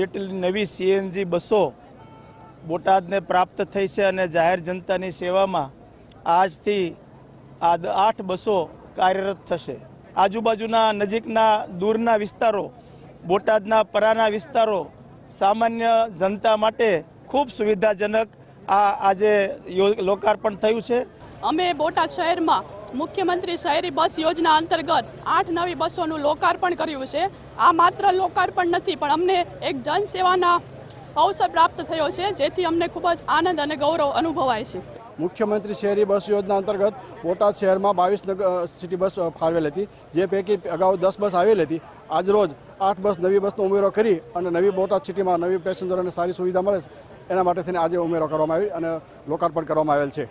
જેટલી નવી સીએનજી બસો બોટાદને પ્રાપ્ત થઈ છે અને જાહેર જનતાની સેવામાં આજથી આ આઠ બસો કાર્યરત થશે. આજુબાજુના નજીકના દૂરના વિસ્તારો, બોટાદના પરાના વિસ્તારો સામાન્ય જનતા માટે ખૂબ સુવિધાજનક આ આજે લોકાર્પણ થયું છે. અમે બોટાદ શહેરમાં મુખ્યમંત્રી શહેરી બસ યોજના અંતર્ગત આઠ નવી બસોનું લોકાર્પણ કર્યું છે. આ માત્ર લોકાર્પણ નથી, પણ અમને એક જનસેવાના અવસર પ્રાપ્ત થયો છે, જેથી અમને ખૂબ જ આનંદ અને ગૌરવ અનુભવાય છે. મુખ્યમંત્રી શહેરી બસ યોજના અંતર્ગત બોટાદ શહેરમાં બાવીસ સિટી બસ ફાળવેલ હતી, જે પૈકી અગાઉ દસ બસ આવેલી હતી. આજરોજ આઠ બસ નવી બસનો ઉમેરો કરી અને નવી બોટાદ સિટીમાં નવી પેસેન્જરોને સારી સુવિધા મળે એના માટે થઈને આજે ઉમેરો કરવામાં આવી અને લોકાર્પણ કરવામાં આવેલ છે.